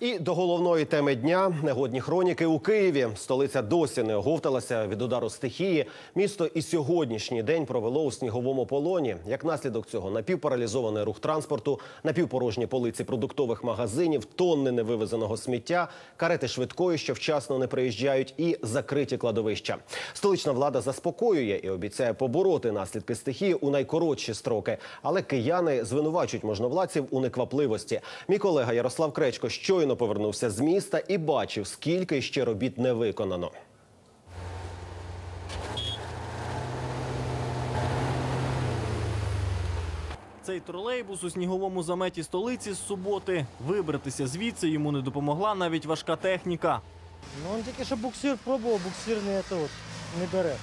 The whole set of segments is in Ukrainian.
І до головної теми дня негодні хроніки у Києві. Столиця досі не оговталася від удару стихії. Місто і сьогоднішній день провело у сніговому полоні. Як наслідок цього напівпаралізований рух транспорту, напівпорожні полиці продуктових магазинів, тонни невивезеного сміття, карети швидкої, що вчасно не приїжджають, і закриті кладовища. Столична влада заспокоює і обіцяє побороти наслідки стихії у найкоротші строки. Але кияни звинувачують можновладців у неквапливості. Мій колега Ярослав Кречко щойно повернувся з міста і бачив, скільки ще робіт не виконано. Цей тролейбус у сніговому заметі столиці з суботи. Вибратися звідси йому не допомогла навіть важка техніка. Ну, он тільки що буксир пробував, буксир не, это вот, не бере.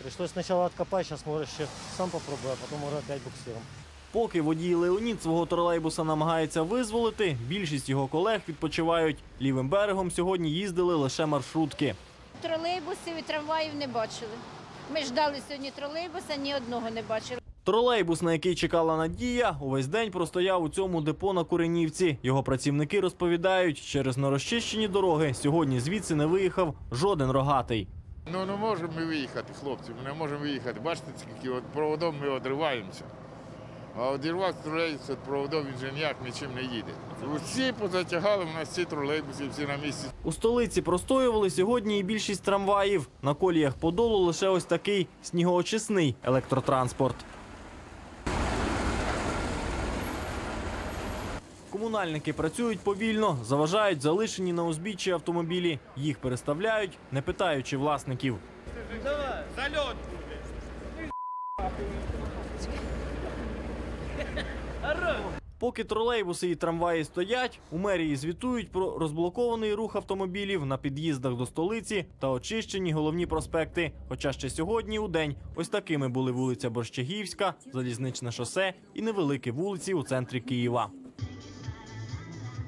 Прийшлось спочатку відкопати, зараз може ще сам попробую, а потім може опять буксиром. Поки водій Леонід свого тролейбуса намагається визволити, більшість його колег відпочивають. Лівим берегом сьогодні їздили лише маршрутки. Тролейбусів і трамваїв не бачили. Ми ждали сьогодні тролейбуса, ні одного не бачили. Тролейбус, на який чекала Надія, увесь день простояв у цьому депо на Куренівці. Його працівники розповідають, через нерозчищені дороги сьогодні звідси не виїхав жоден рогатий. Ну не можемо ми виїхати, хлопці, ми не можемо виїхати. Бачите, скільки от проводом ми одриваємося. А одірвав тролейбус від проводом він же ніяк нічим не їде. Усі позатягали, у нас ці тролейбуси всі на місці. У столиці простоювали сьогодні і більшість трамваїв. На коліях Подолу лише ось такий снігоочисний електротранспорт. Комунальники працюють повільно, заважають залишені на узбіччі автомобілі. Їх переставляють, не питаючи власників. Поки тролейбуси і трамваї стоять, у мерії звітують про розблокований рух автомобілів на під'їздах до столиці та очищені головні проспекти. Хоча ще сьогодні у день ось такими були вулиця Борщагівська, Залізничне шосе і невеликі вулиці у центрі Києва.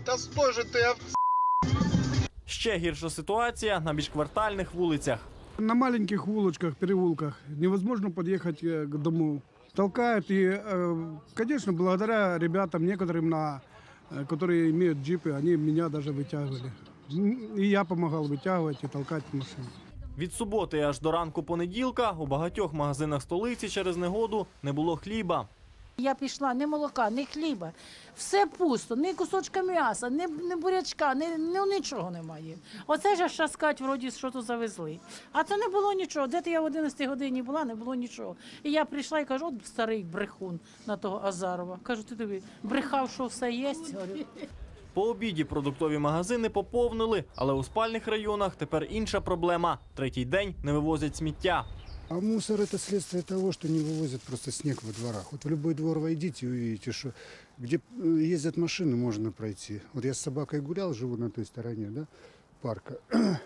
Та стой же ти, а Ще гірша ситуація на міжквартальних вулицях. На маленьких улочках, переулках невозможно подъехать э, к дому Толкают и, э, конечно, благодаря ребятам, некоторым, на, э, которые имеют джипы, они меня даже вытягивали. М, И я помогал вытягивать и толкать машину. Від суботи аж до ранку понеділка у багатьох магазинах столиці через негоду не було хліба. Я пішла, ні молока, ні хліба. Все пусто, ні кусочка м'яса, ні, ні бурячка, ні, ну, нічого немає. Оце ж аж скать, вроді, що то завезли. А це не було нічого. Де ти я в 11 годині була, не було нічого. І я прийшла і кажу, от старий брехун на того Азарова. Кажу, ти тобі брехав, що все є. По обіді продуктові магазини поповнили, але у спальних районах тепер інша проблема. Третій день не вивозять сміття. А мусор это следствие того, что не вывозят просто снег во дворах. Вот в любой двор войдите и увидите, что где э, ездят машины, можно пройти. Вот я с собакой гулял, живу на той стороне, да, парка.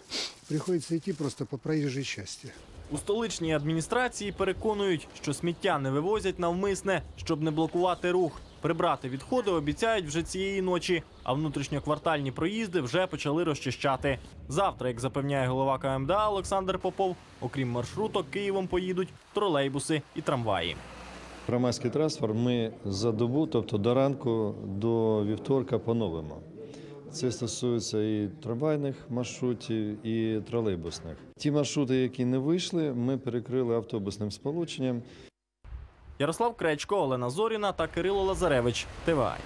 Приходится идти просто по проезжей части. У столичній адміністрації переконують, що сміття не вивозять навмисне, щоб не блокувати рух. Прибрати відходи обіцяють вже цієї ночі, а внутрішньоквартальні проїзди вже почали розчищати. Завтра, як запевняє голова КМДА Олександр Попов, окрім маршруток, Києвом поїдуть тролейбуси і трамваї. Громадський транспорт ми за добу, тобто до ранку, до вівторка поновимо. Це стосується і трамвайних маршрутів, і тролейбусних. Ті маршрути, які не вийшли, ми перекрили автобусним сполученням. Ярослав Кречко, Олена Зоріна та Кирило Лазаревич. ТВА.